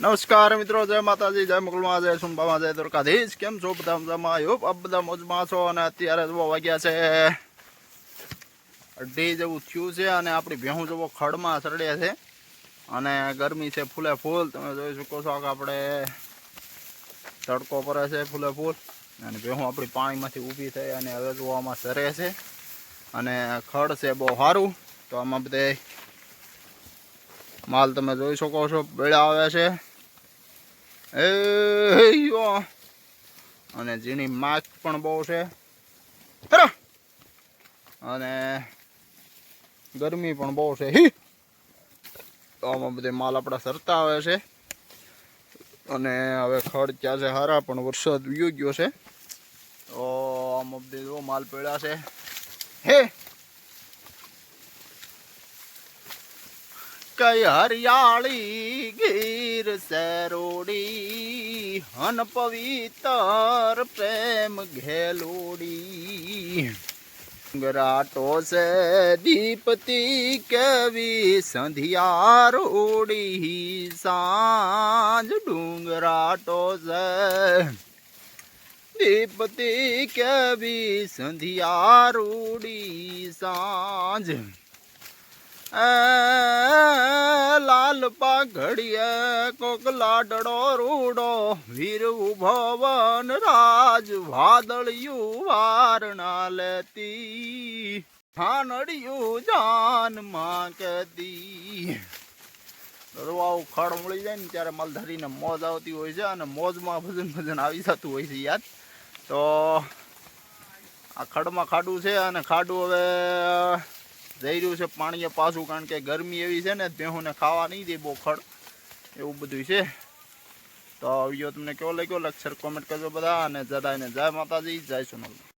નમસ્કાર મિત્રો, જય માતાજી, જય મુકલમાં જય સુનબામાં જય દુર્ગાધીશ કેમ છો બધા મજામાં? આઈ આ બધા મોજમાં છો અને અત્યારે જો વાગ્યા છે. અઢી જેવું થયું છે અને આપણી ભેહું જેવો ખડમાં સડે છે. અને ગરમી છે ફૂલે ફૂલ. તમે જોઈ શકો છો કે આપણે તડકો પડે છે ફૂલે ફૂલ. અને ભેહું આપણી પાણીમાંથી ઊભી થઈ અને હવે જોવામાં સરે છે. અને ખડ છે બહુ સારું તો આમાં બધે માલ તમે જોઈ શકો છો, બેડા આવે છે. યો. અને ઝીણી માછ પણ બહુ છે. અને ગરમી પણ બહુ છે. હી. તો આમાં બધે માલ આપણા સરતા આવે છે. અને હવે ખડ ત્યાં છે હારા, પણ વરસાદ વિયો ગયો છે. તો આમાં બધે જો માલ પડ્યા છે. હે. કઈ હરિયાળી ગીર સેરોડી હન પવિતર પ્રેમ ઘેલોડી. ગરાટો સે દીપતી કેવી સંધિયા રોડી, સાંજ ડુંગરાટો સે દીપતી કેવી સંધિયા રોડી, સાંજ. લાલ પાઘડીએ કોક લાડડો રૂડો, વીર ભવન રાજ વાદળિયું વારણા લેતી. હાનડિયું જાનમાં કદી દરવાઓ ખડ મળી જાય ને ત્યારે મલધરીને મોજ આવતી હોય છે અને મોજમાં ભજન ભજન આવી જતું હોય છે, યાદ? તો આ ખડમાં ખાડું છે અને ખાડું હવે જઈ રહ્યું છે પાણીએ પાછું, કારણ કે ગરમી એવી છે ને, ભેહુંને ખાવા નહીં દે બહુ ખડ. એવું બધું છે. તો વીડિયો તમને કેવો લાગ્યો લક્ષર કોમેન્ટ કરજો બધા, અને જડાઈને જય માતાજી, જય સોનલ.